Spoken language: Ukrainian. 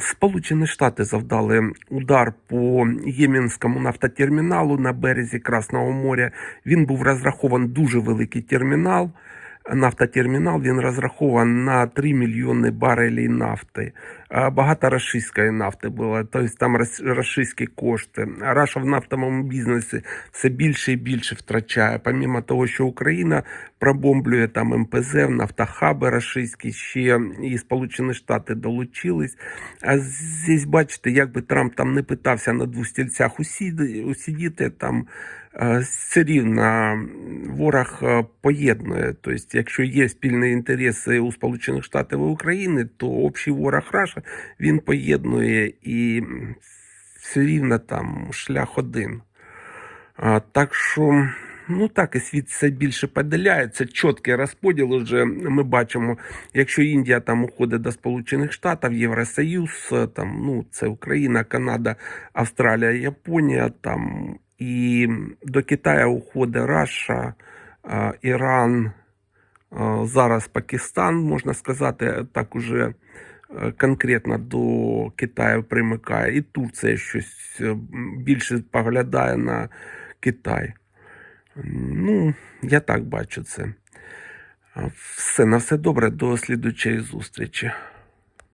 Сполучені Штати завдали удар по ємінському нафтотерміналу на березі Красного моря. Він був розрахований дуже великий термінал. Нафтотермінал він розрахований на 3 мільйони барелів нафти. Багато рашистської нафти було, тобто там рос- рашистські кошти. Раша в нафтовому бізнесі все більше і більше втрачає. Помимо того, що Україна пробомблює там МПЗ, нафтохаби рашистські, ще і Сполучені Штати долучились. А здесь бачите, як би Трамп там не питався на двох стільцях усидіти, там все рівно ворог е, поєднує. Тобто, якщо є спільні інтереси у Сполучених Штатів і України, то общий ворог Раша він поєднує і все рівно там шлях один. Так що, ну так, і світ все більше поділяється. Чіткий розподіл уже ми бачимо. Якщо Індія там уходить до Сполучених Штатів, Євросоюз, е, там, ну, це Україна, Канада, Австралія, Японія, там, і до Китаю уходить Раша, Іран, зараз Пакистан, можна сказати, так уже е, конкретно до Китаю примикає. І Турція щось е, більше поглядає на Китай. Ну, я так бачу це. Все, на все добре, до слідучої зустрічі.